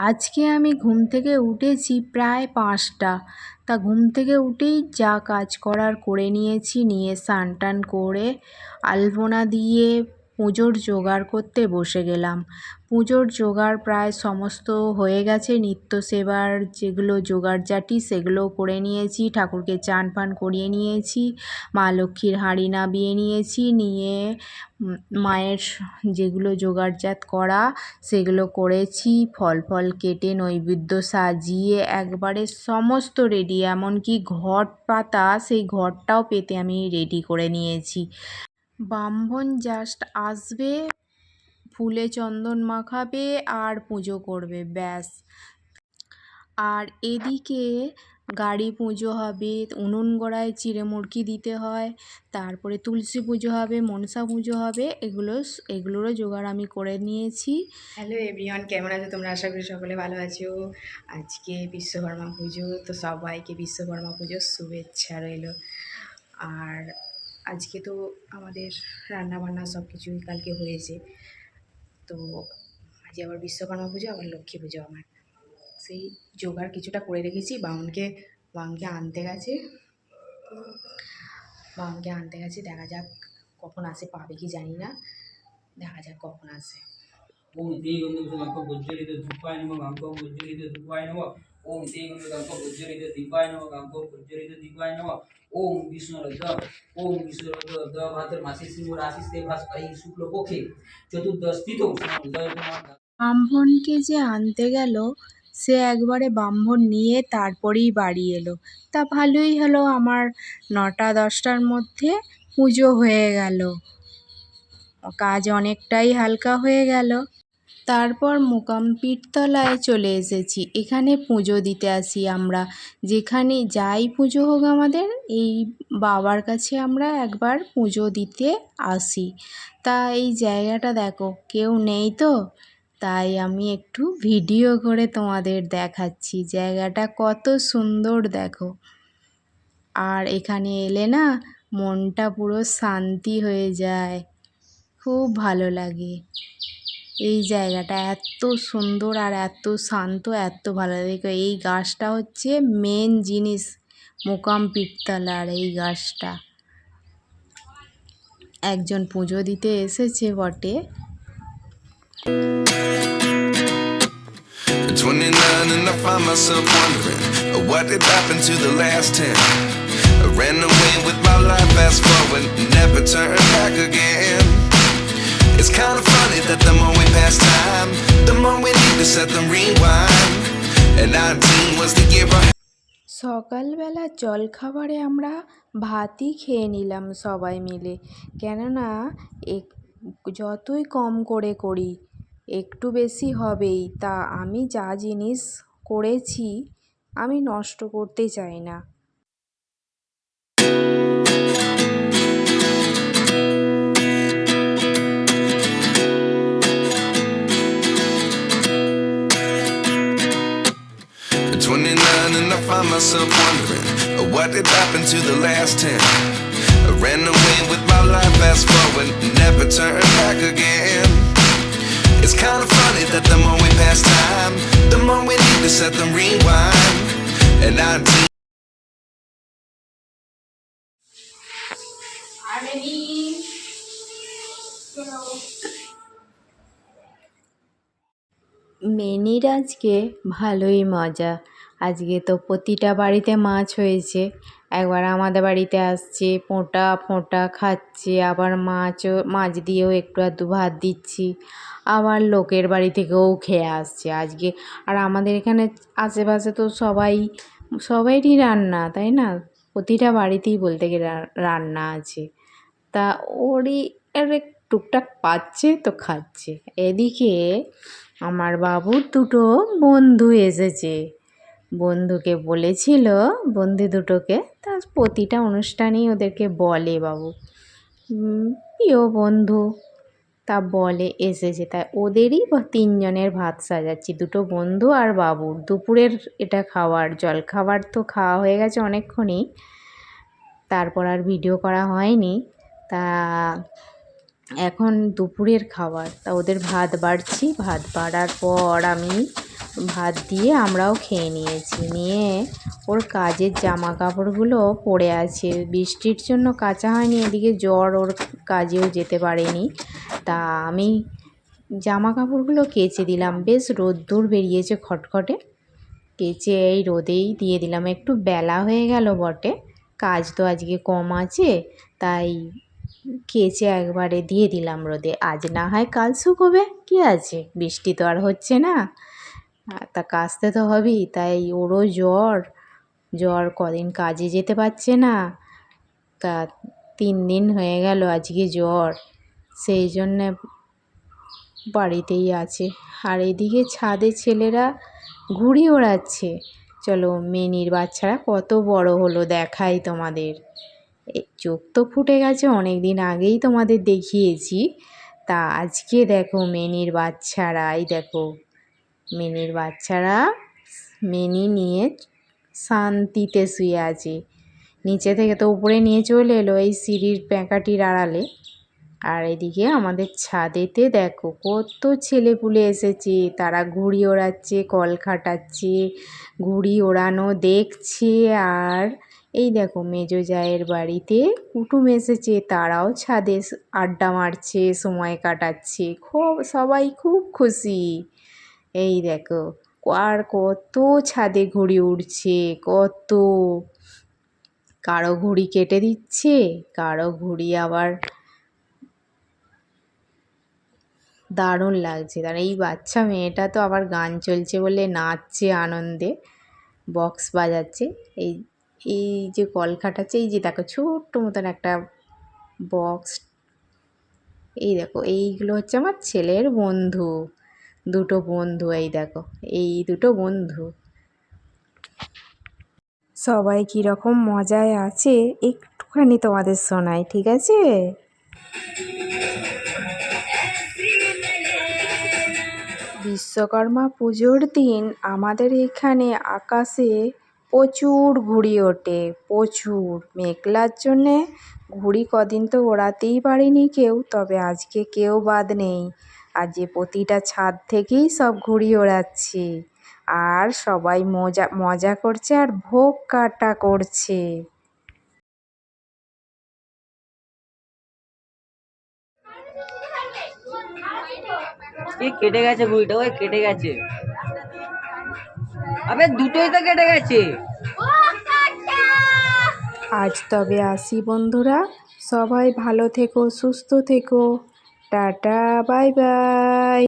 আজকে আমি ঘুম থেকে উঠেছি প্রায় পাঁচটা। তা ঘুম থেকে উঠেই যা কাজ করার করে নিয়েছি, নিয়ে স্নান টান করে আলপনা দিয়ে পুজোর জোগাড় করতে বসে গেলাম। পুজোর জোগাড় প্রায় সমস্ত হয়ে গেছে। নিত্য সেবার যেগুলো জোগাড় জাটি সেগুলোও করে নিয়েছি। ঠাকুরকে চান পান করিয়ে নিয়েছি। মা লক্ষ্মীর হাঁড়ি নাবিয়ে নিয়েছি। নিয়ে মায়ের যেগুলো জোগাড়জাত করা, সেগুলো করেছি। ফল ফল কেটে, নৈবেদ্য সাজিয়ে, একবারে সমস্ত রেডি এমনকি ঘট পাতা, সেই ঘরটাও পেতে আমি রেডি করে নিয়েছি। ব্রাহ্মণ জাস্ট আসবে, ফুলে চন্দন মাখাবে আর পুজো করবে, ব্যাস। আর এদিকে গাড়ি পুজো হবে, উনুন গড়ায় চিঁড়ে মুড়কি দিতে হয়, তারপরে তুলসী পুজো হবে, মনসা পুজো হবে, এগুলো এগুলোরও জোগাড় আমি করে নিয়েছি। হ্যালো এভরিওয়ান, কেমন আছো তোমরা? আশা করি সকলে ভালো আছো। আজকে বিশ্বকর্মা পুজো, তো সবাইকে বিশ্বকর্মা পুজোর শুভেচ্ছা রইল। আর আজকে তো আমাদের রান্না বান্না সব কিছুই কালকে হয়েছে। তো আজকে আবার বিশ্বকর্মা পুজো, আবার লক্ষ্মী পুজো আমার। সেই জোগাড় কিছুটা করে রেখেছি। বাউনকে বাউনকে আনতে গেছে। বাউনকে আনতে গেছে। দেখা যাক কখন আসে, পাবে কি জানি না। দেখা যাক কখন আসে। ओम ते गंधपुष्पांक भुज्जरित धूपाय नमः गांको भुज्जरित धूपाय नमः ओम ते गंध गांको भुज्जरित दीपाय नमः गांको भुज्जरित दीपाय नमः ओम विष्णु रद्द ओम विष्णु रद्द द भाद्र मासे सिंह राशि से भास आई शुक्ल पक्षे चतुर्दश तिथौ उदय कुमार ব্রাহ্মণকে যে আনতে গেল সে একবারে ব্রাহ্মণ নিয়ে তারপরেই বাড়ি এলো তা ভালোই হলো আমার নটা দশটার মধ্যে পুজো হয়ে গেল কাজ অনেকটাই হালকা হয়ে গেল তারপর মোকাম পীরতলায় চলে এসেছি। এখানে পুজো দিতে আসি আমরা। যেখানে যাই পুজো হোক আমাদের, এই বাবার কাছে আমরা একবার পুজো দিতে আসি। তা এই জায়গাটা দেখো, কেউ নেই তো? তাই আমি একটু ভিডিও করে তোমাদের দেখাচ্ছি। জায়গাটা কত সুন্দর দেখো। আর এখানে এলে না, মনটা পুরো শান্তি হয়ে যায়। খুব ভালো লাগে। এই জায়গাটা এত্ত সুন্দর আর এত শান্ত এত্ত ভালো। দেখো, এই গাছটা হচ্ছে মেন জিনিস, মোকাম পিঠতলার এই গাছটা। একজন পুজো দিতে এসেছে বটে। It's kind of funny that the more we pass time, the more we need to set them rewind. And 19 was the year I সকালবেলা জলখাবারে আমরা ভাতই খেয়ে নিলাম সবাই মিলে কেননা এক যতই কম করে করি একটু বেশি হবেই তা আমি যা জিনিস করেছি আমি নষ্ট করতে চাই না and I find myself wondering uh, what did happen to the last 10. I ran away with my life, fast forward, never turn back again. It's kind of funny that the more we pass time, the more we need to set them rewind. And 19 মেনির আজকে ভালোই মজা আজকে তো প্রতিটা বাড়িতে মাছ হয়েছে। একবার আমাদের বাড়িতে আসছে পোঁটা ফোঁটা খাচ্ছে, আবার মাছও, মাছ দিয়েও একটু আধটু ভাত দিচ্ছি। আবার লোকের বাড়ি থেকেও খেয়ে আসছে আজকে। আর আমাদের এখানে আশেপাশে তো সবাই, সবাইরই রান্না, তাই না? প্রতিটা বাড়িতেই বলতে গেলে রান্না আছে। তা ওরই আর টুকটাক পাচ্ছে তো খাচ্ছে। এদিকে আমার বাবুর দুটো বন্ধু এসেছে। বন্ধুকে বলেছিল, বন্ধু দুটোকে, তা প্রতিটা অনুষ্ঠানেই ওদেরকে বলে বাবু। প্রিয় বন্ধু, তা বলে এসেছে। তাই ওদেরই তিনজনের ভাত সাজাচ্ছি, দুটো বন্ধু আর বাবুর দুপুরের এটা খাওয়ার জল খাবার তো খাওয়া হয়ে গেছে অনেকক্ষণই। তারপর আর ভিডিও করা হয়নি। তা এখন দুপুরের খাবার। তা ওদের ভাত বাড়ছি, ভাত বাড়ার পর আমি ভাত দিয়ে আমরাও খেয়ে নিয়েছি। নিয়ে ওর কাজের জামা কাপড়গুলো পড়ে আছে। বৃষ্টির জন্য কাচা হয়নি, এদিকে জ্বর ওর কাজেও যেতে পারেনি। তা আমি জামা কাপড়গুলো কেচে দিলাম। বেশ রোদ্দুর বেরিয়েছে খটখটে। কেচে এই রোদেই দিয়ে দিলাম। একটু বেলা হয়ে গেল বটে। কাজ তো আজকে কম আছে, তাই কেচে একবারে দিয়ে দিলাম রোদে। আজ না হয় কাল শুকোবে। কি আছে? বৃষ্টি তো আর হচ্ছে না। তা কাচতে তো হবেই, তাই ওরও জ্বর। জ্বর কদিন কাজে যেতে পারছে না। তা তিন দিন হয়ে গেল আজকে জ্বর, সেই জন্যে বাড়িতেই আছে। আর এদিকে ছাদে ছেলেরা ঘুড়ি ওড়াচ্ছে। চলো, মেনির বাচ্চারা কত বড় হলো দেখাই তোমাদের। চোখ তো ফুটে গেছে অনেক দিন আগেই তোমাদের দেখিয়েছি। তা আজকে দেখো মেনির বাচ্চারা এই দেখো। মেনির বাচ্চারা মেনি নিয়ে শান্তিতে শুয়ে আছে। নিচে থেকে তো উপরে নিয়ে চলে এলো এই সিঁড়ির প্যাঁকাটির আড়ালে। আর এদিকে আমাদের ছাদেতে দেখো কত ছেলেপুলে এসেছে। তারা ঘুড়ি ওড়াচ্ছে, কল খাটাচ্ছে, ঘুড়ি ওড়ানো দেখছে। আর এই দেখো মেজো জায়ের বাড়িতে কুটুম এসেছে। তারাও ছাদে আড্ডা মারছে, সময় কাটাচ্ছে। খুব, সবাই খুব খুশি। এই দেখো, আর কত ছাদে ঘুড়ি উড়ছে, কত। কারও ঘুড়ি কেটে দিচ্ছে, কারও ঘুড়ি আবার দারুণ লাগছে। আর এই বাচ্চা মেয়েটা তো আবার গান চলছে বলে নাচছে আনন্দে, বক্স বাজাচ্ছে। এই এই যে কল খাটাচ্ছে এই যে দেখো ছোট্ট মতন একটা বক্স। এই দেখো, এইগুলো হচ্ছে আমার ছেলের বন্ধু। দুটো বন্ধু, এই দেখো, এই দুটো বন্ধু। সবাই কীরকম মজায় আছে, একটুখানি তোমাদের শোনায় ঠিক আছে? বিশ্বকর্মা পুজোর দিন আমাদের এখানে আকাশে প্রচুর ঘুড়ি ওঠে, প্রচুর। মেঘলার জন্যে ঘুড়ি কদিন তো ওড়াতেই পারিনি কেউ, তবে আজকে কেউ বাদ নেই। আজ যে প্রতিটা ছাদ থেকেই সব ঘুড়ি ওড়াচ্ছে। আর সবাই মজা মজা করছে আর ভোগ কাটা করছে। কেটে গেছে ওই কেটে গেছে। আবে দুটোই তো কেটে গেছে। আজ তবে আসি বন্ধুরা সবাই ভালো থেকো সুস্থ থেকো। Tata bye bye.